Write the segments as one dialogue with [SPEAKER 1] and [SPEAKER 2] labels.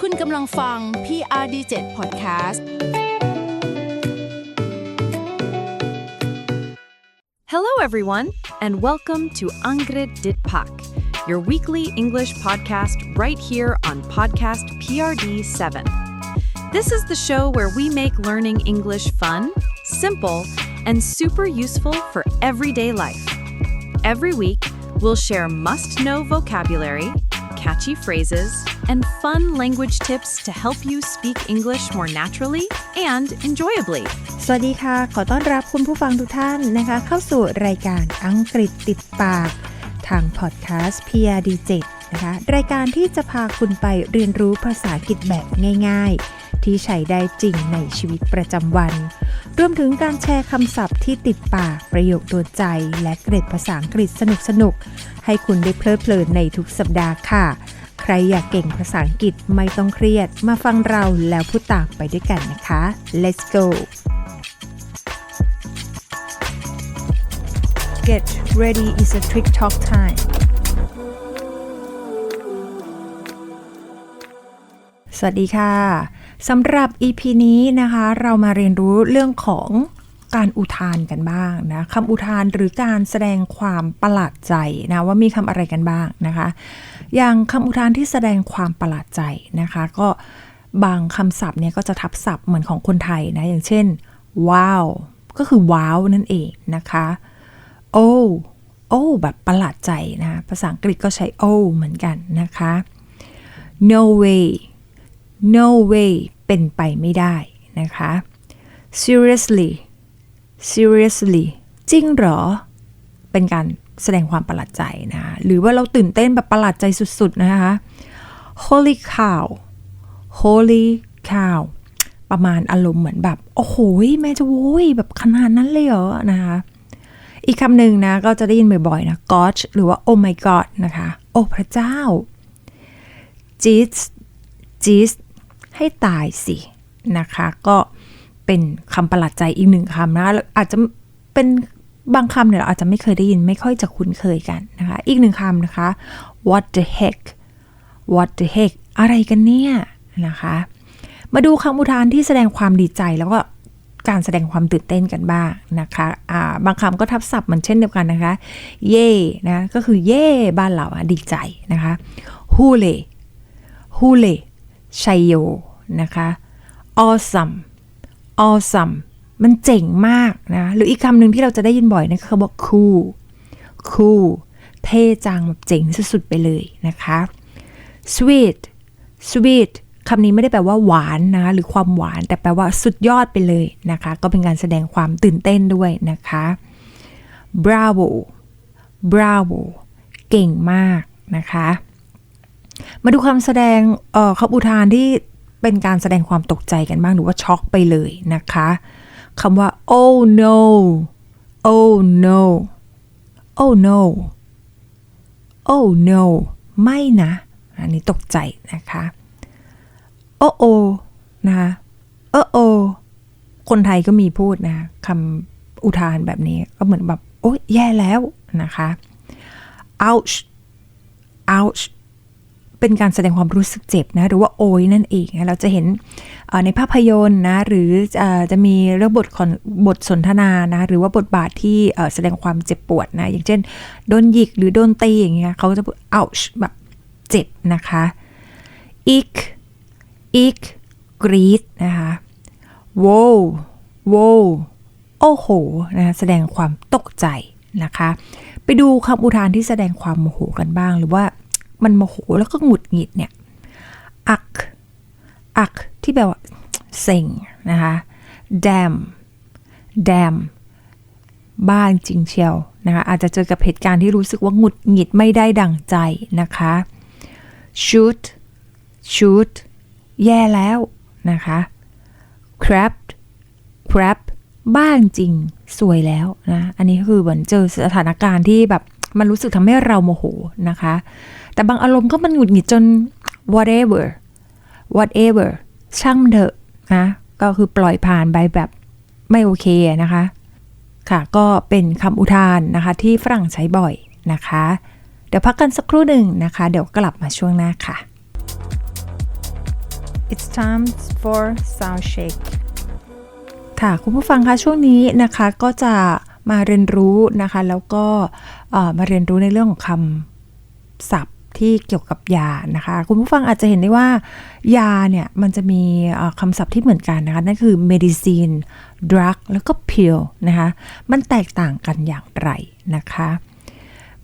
[SPEAKER 1] คุณกำลังฟัง PRD7 Podcast
[SPEAKER 2] Hello, everyone, and welcome to Angrid Dit Pak, your weekly English podcast right here on Podcast PRD 7. This is the show where we make learning English fun, simple, and super useful for everyday life. Every week, we'll share must know vocabulary, catchy phrases, and fun language tips to help you speak English more naturally and enjoyably.
[SPEAKER 3] สวัสดีค่ะ ขอต้อนรับคุณผู้ฟังทุกท่านนะคะ เข้าสู่รายการอังกฤษติดปาก ทางพอดแคสต์ PRD7 นะคะ รายการที่จะพาคุณไปเรียนรู้ภาษาอังกฤษแบบง่าย ๆ ที่ใช้ได้จริงในชีวิตประจำวัน รวมถึงการแชร์คำศัพท์ที่ติดปากประโยคโดนใจ และเกร็ดภาษาอังกฤษสนุกๆให้คุณได้เพลิดเพลินในทุกสัปดาห์ค่ะ ใครอยากเก่งภาษาอังกฤษไม่ต้องเครียด มาฟังเราแล้วพูดตามไปด้วยกันนะคะ let's go Get ready is a trick talk time สวัสดีค่ะสำหรับ EP นี้นะคะ เรามาเรียนรู้เรื่องของการอุทานกันบ้างนะคำอุทานหรือการแสดงความประหลาดใจนะว่ามีคำอะไรกันบ้างนะคะ อย่างคำอุทานที่แสดงความประหลาดใจนะคะ ก็บางคำศัพท์เนี่ยก็จะทับศัพท์เหมือนของคนไทยนะอย่างเช่น ว้าว ก็คือว้าวนั่นเองนะคะโอ้โอ้แบบประหลาดใจนะภาษาอังกฤษก็ใช้โอ้เหมือนกันนะคะ no way no way เป็นไปไม่ได้นะคะ seriously seriously จริงเหรอ เป็นการแสดงความประหลาดใจนะ หรือว่าเราตื่นเต้นแบบประหลาดใจสุด ๆ นะคะ holy cow holy cow ประมาณอารมณ์เหมือนแบบ โอ้โหแม่จะโว้ยแบบขนาดนั้นเลยเหรอนะคะ อีกคำหนึ่งนะ ก็จะได้ยินบ่อยๆนะ gosh หรือว่า oh my god นะคะ โอ้พระเจ้า jeez jeez ให้ตายสินะคะ ก็เป็นคำประหลาดใจอีกหนึ่งคำนะอาจจะเป็นบางคำเนี่ยเราอาจจะไม่เคยได้ยินไม่ค่อยจะคุ้นเคยกันนะคะ อีกหนึ่งคำนะคะ what the heck what the heck อะไรกันเนี่ยนะคะ มาดูคำอุทานที่แสดงความดีใจแล้วก็การแสดงความตื่นเต้นกันบ้างนะคะอ่าบางคำก็ทับศัพท์เหมือนเช่นเดียวกันนะคะ เย่นะก็คือเย่บ้านเราดีใจนะคะฮูเล่ฮูเล่ ชัยโยนะคะ awesome awesome มันเจ๋งมากนะ หรืออีกคำหนึ่งที่เราจะได้ยินบ่อยนะคือคำว่า cool cool เท่จังแบบเจ๋งสุดๆไปเลยนะคะ sweet sweet คำนี้ไม่ได้แปลว่าหวานนะหรือความหวานแต่แปลว่าสุดยอดไปเลยนะคะ ก็เป็นการแสดงความตื่นเต้นด้วยนะคะ bravo bravo เก่งมากนะคะ มาดูคำแสดงเอ่อคำอุทานที่เป็นการแสดงความตกใจกันบ้างหรือว่าช็อกไปเลยนะคะคำว่า oh no oh no oh no oh no ไม่นะ อันนี้ตกใจนะคะ โอ้โอนะคะเออโอคนไทยก็มีพูดนะคำอุทานแบบนี้ก็เหมือนแบบ โอ้ยแย่แล้วนะคะ ouch ouch เป็นการแสดงความรู้สึกเจ็บนะหรือว่าโอยนั่นเองเราจะเห็นในภาพยนตร์นะหรือจะมีเรื่องบทบทสนทนานะหรือว่าบทบาทที่แสดงความเจ็บปวดนะอย่างเช่นโดนหยิกหรือโดนตีอย่างเงี้ยเขาจะพูด ouch แบบเจ็บนะคะ ik ik กกรีดนะคะ wow wow โอ้โหนะแสดงความตกใจนะคะ ไปดูคำอุทานที่แสดงความโมโหกันบ้าง หรือว่า มันโมโหแล้วก็หงุดหงิดเนี่ยอักอักที่แปลว่าเซ็งนะคะ damn damn บ้านจริงเชียวนะคะอาจจะเจอกับเหตุการณ์ที่รู้สึกว่าหงุดหงิดไม่ได้ดั่งใจนะคะ shoot shoot แย่แล้วนะคะ crap crap บ้านจริงสวยแล้วนะ อันนี้คือเหมือนเจอสถานการณ์ที่แบบ มันรู้สึกทำให้เราโมโหนะคะ แต่บางอารมณ์ก็มันหงุดหงิดจน whatever whatever ช่างเถอะนะก็คือปล่อยผ่านไปแบบไม่โอเคนะคะ ค่ะก็เป็นคำอุทานนะคะที่ฝรั่งใช้บ่อยนะคะ เดี๋ยวพักกันสักครู่หนึ่งนะคะ เดี๋ยวกลับมาช่วงหน้าค่ะ it's time for sound check ค่ะคุณผู้ฟังคะช่วงนี้นะคะก็จะมาเรียนรู้นะคะ แล้วก็เอ่อมาเรียนรู้ในเรื่องของคำศัพท์ ที่เกี่ยวกับยานะคะ คุณผู้ฟังอาจจะเห็นได้ว่ายาเนี่ยมันจะมีคำศัพท์ที่เหมือนกันนะคะ นั่นคือ medicine drug แล้วก็ pill นะคะ มันแตกต่างกันอย่างไรนะคะ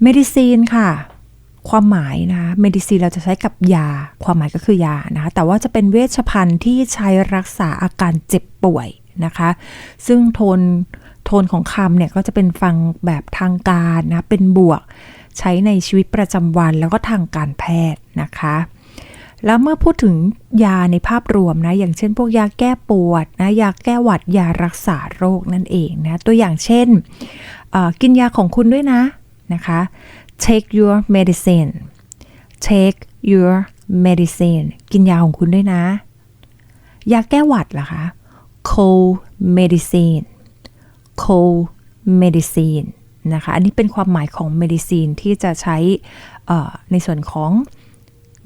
[SPEAKER 3] medicine ค่ะความหมายนะคะ medicine เราจะใช้กับยา ความหมายก็คือยานะคะ แต่ว่าจะเป็นเวชภัณฑ์ที่ใช้รักษาอาการเจ็บป่วยนะคะ ซึ่งโทนโทนของคำเนี่ยก็จะเป็นฟังแบบทางการนะ เป็นบวก ใช้ในชีวิตประจำวันแล้วก็ทางการแพทย์นะคะ แล้วเมื่อพูดถึงยาในภาพรวมนะ อย่างเช่น พวกยาแก้ปวดนะยาแก้หวัดยารักษาโรคนั่นเองนะ ตัวอย่างเช่น กินยาของคุณด้วยนะนะคะ take your medicine take your medicine กินยาของคุณด้วยนะ ยาแก้หวัดล่ะคะ cold medicine cold medicine นะคะ อันนี้เป็นความหมายของ medicine ที่จะใช้ในส่วนของ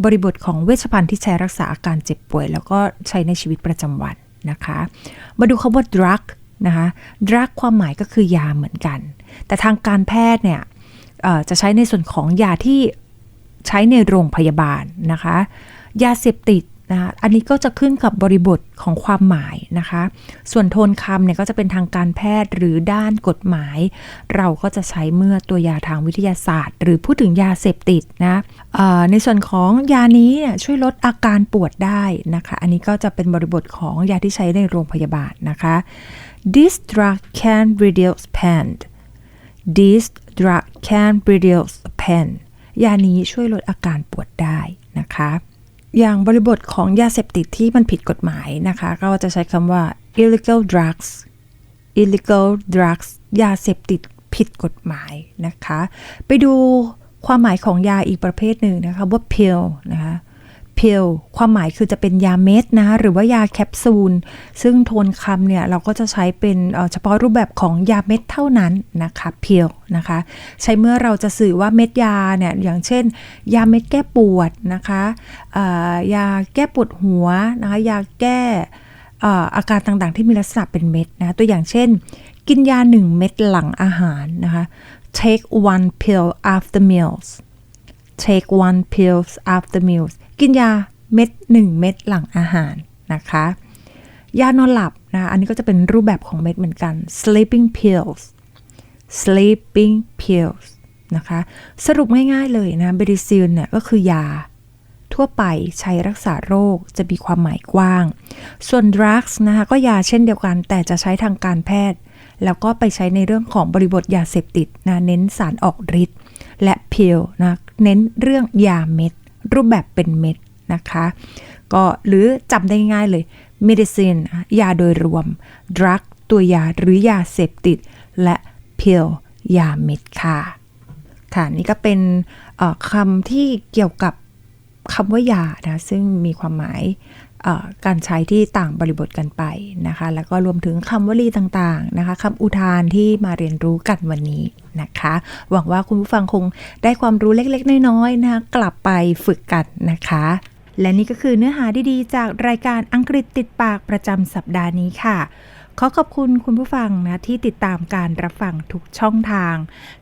[SPEAKER 3] บริบทของเวชภัณฑ์ที่ใช้รักษาอาการเจ็บป่วย แล้วก็ใช้ในชีวิตประจำวันนะคะ มาดูคำว่า drug นะคะ drug ความหมายก็คือยาเหมือนกัน แต่ทางการแพทย์เนี่ยจะใช้ในส่วนของยาที่ใช้ในโรงพยาบาลนะคะ ยาเสพติด นะคะอันนี้ก็จะขึ้นกับบริบทของความหมายนะคะ ส่วนโทนคำเนี่ยก็จะเป็นทางการแพทย์หรือด้านกฎหมาย เราก็จะใช้เมื่อตัวยาทางวิทยาศาสตร์ หรือพูดถึงยาเสพติดนะในส่วนของยานี้เนี่ยช่วยลดอาการปวดได้นะคะ อันนี้ก็จะเป็นบริบทของยาที่ใช้ในโรงพยาบาลนะคะ This drug can reduce pain This drug can reduce pain ยานี้ช่วยลดอาการปวดได้นะคะ อย่างบริบทของยาเสพติดที่มันผิดกฎหมายนะคะ ก็จะใช้คำว่า illegal drugs illegal drugs ยาเสพติดผิดกฎหมายนะคะ ไปดูความหมายของยาอีกประเภทหนึ่งนะคะว่า pill นะคะ pill ความหมายคือจะเป็นยาเม็ดนะ หรือว่ายาแคปซูล ซึ่งโทนคำเนี่ยเราก็จะใช้เป็นเฉพาะรูปแบบของยาเม็ดเท่านั้นนะคะ pill นะคะ ใช้เมื่อเราจะสื่อว่าเม็ดยาเนี่ยอย่างเช่น ยาเม็ดแก้ปวดนะคะยาแก้ปวดหัวนะคะยาแก้เอ่ออาการต่างๆ ที่มีลักษณะเป็นเม็ดนะตัวอย่างเช่น กินยา 1 เม็ดหลังอาหารนะคะ take one pill after meals take one pills after meals กินยาเม็ด1เม็ดหลังอาหารนะคะ ยานอนหลับนะ อันนี้ก็จะเป็นรูปแบบของเม็ดเหมือนกัน sleeping pills sleeping pills นะคะ สรุปง่ายๆเลยนะ b e d i c i n เนี่ยก็คือยาทั่วไปใช้รักษาโรคจะมีความหมายกว้าง ส่วน drugs นะคะก็ยาเช่นเดียวกัน แต่จะใช้ทางการแพทย์ แล้วก็ไปใช้ในเรื่องของบริบทยาเสพติดนะเน้นสารออกฤทธิ์ และ pill นะเน้นเรื่องยาเม็ด รูปแบบเป็นเม็ดนะคะ ก็หรือจำได้ง่ายเลย medicine ยาโดยรวม drug ตัวยาหรือยาเสพติด และ pill ยาเม็ดค่ะ ค่ะนี่ก็เป็นคำที่เกี่ยวกับ คำว่ายานะซึ่งมีความหมายการใช้ที่ต่างบริบทกันไปนะคะ แล้วก็รวมถึงคำวลีต่างๆนะคะคำอุทานที่มาเรียนรู้กันวันนี้นะคะ หวังว่าคุณผู้ฟังคงได้ความรู้เล็กๆ น้อยๆนะคะกลับไปฝึกกันนะคะ และนี่ก็คือเนื้อหาดีๆ จากรายการอังกฤษติดปากประจำสัปดาห์นี้ค่ะ ขอขอบคุณคุณผู้ฟังนะที่ติดตามการรับฟังทุกช่องทาง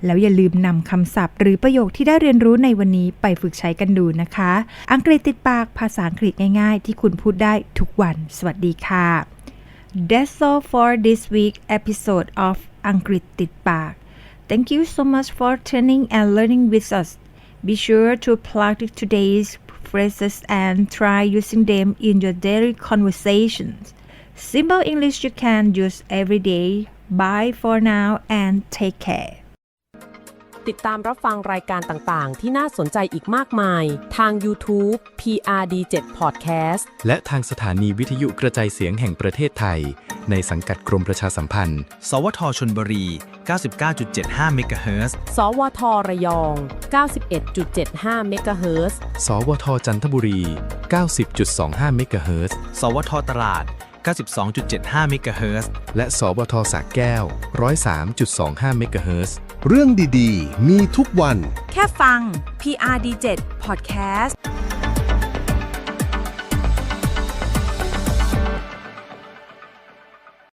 [SPEAKER 3] แล้วอย่าลืมนำคำศัพท์ หรือประโยคที่ได้เรียนรู้ในวันนี้ไปฝึกใช้กันดูนะคะ อังกฤษติดปากภาษาอังกฤษง่ายๆ ที่คุณพูดได้ทุกวัน สวัสดีค่ะ That's all for this week episode of อังกฤษติดปาก Thank you so much for tuning and learning with us. Be sure to practice today's phrases and try using them in your daily conversations. Simple English you can use every day. Bye for now and take care.
[SPEAKER 4] ติดตามรับฟังรายการต่างๆ ที่น่าสนใจอีกมากมาย ทาง YouTube PRD7 Podcast
[SPEAKER 5] และทางสถานีวิทยุกระจายเสียงแห่งประเทศไทย ในสังกัดกรมประชาสัมพันธ์
[SPEAKER 6] สวทชนบุรี 99.75 เมกะเฮิรตซ์
[SPEAKER 4] สวทระยอง 91.75 MHz
[SPEAKER 5] สวทจันทบุรี 90.25 เมกะเฮิรตซ์
[SPEAKER 6] สวทตราด 92.75 เมกะเฮิรตซ์
[SPEAKER 5] และสวทสระแก้ว 103.25 เมกะเฮิรตซ์
[SPEAKER 7] เรื่องดี ๆ มีทุกวัน
[SPEAKER 8] แค่ฟัง PRD7 Podcast